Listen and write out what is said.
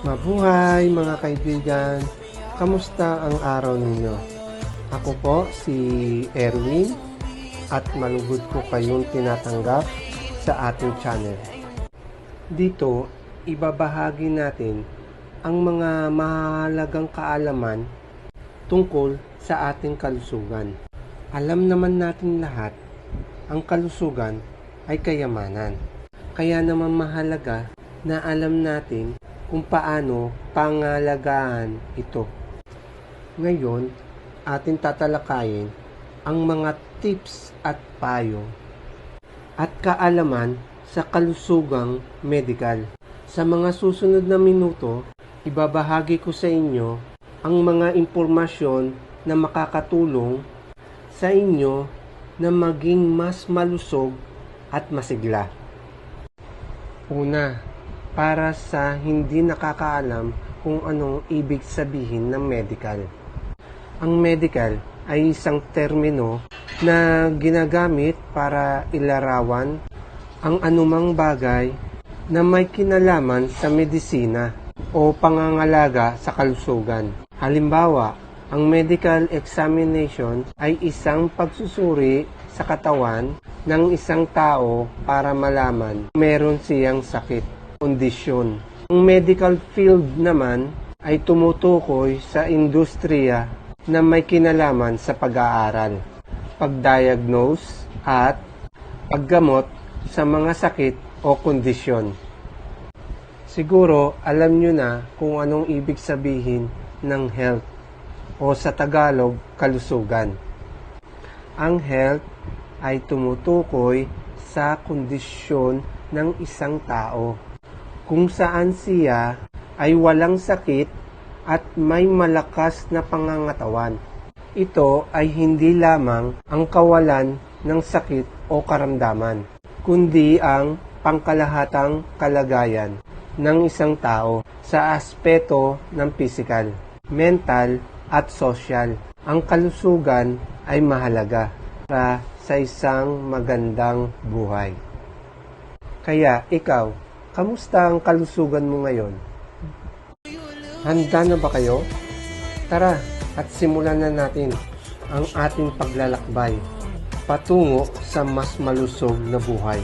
Mabuhay mga kaibigan! Kamusta ang araw ninyo? Ako po si Erwin at malugod ko kayong tinatanggap sa ating channel. Dito, ibabahagi natin ang mga mahalagang kaalaman tungkol sa ating kalusugan. Alam naman natin lahat, ang kalusugan ay kayamanan. Kaya naman mahalaga na alam natin kung paano pangalagaan ito. Ngayon, atin tatalakayin ang mga tips at payo at kaalaman sa kalusugang medikal. Sa mga susunod na minuto, ibabahagi ko sa inyo ang mga impormasyon na makakatulong sa inyo na maging mas malusog at masigla. Una, para sa hindi nakakaalam kung anong ibig sabihin ng medical. Ang medical ay isang termino na ginagamit para ilarawan ang anumang bagay na may kinalaman sa medisina o pangangalaga sa kalusugan. Halimbawa, ang medical examination ay isang pagsusuri sa katawan ng isang tao para malaman meron siyang sakit, kondisyon. Ang medical field naman ay tumutukoy sa industriya na may kinalaman sa pag-aaral, pagdiagnose at paggamot sa mga sakit o kondisyon. Siguro alam nyo na kung anong ibig sabihin ng health o sa Tagalog, kalusugan. Ang health ay tumutukoy sa kondisyon ng isang tao kung saan siya ay walang sakit at may malakas na pangangatawan. Ito ay hindi lamang ang kawalan ng sakit o karamdaman, kundi ang pangkalahatang kalagayan ng isang tao sa aspeto ng physical, mental at social. Ang kalusugan ay mahalaga para sa isang magandang buhay. Kaya ikaw, kamusta ang kalusugan mo ngayon? Handa na ba kayo? Tara at simulan na natin ang ating paglalakbay patungo sa mas malusog na buhay.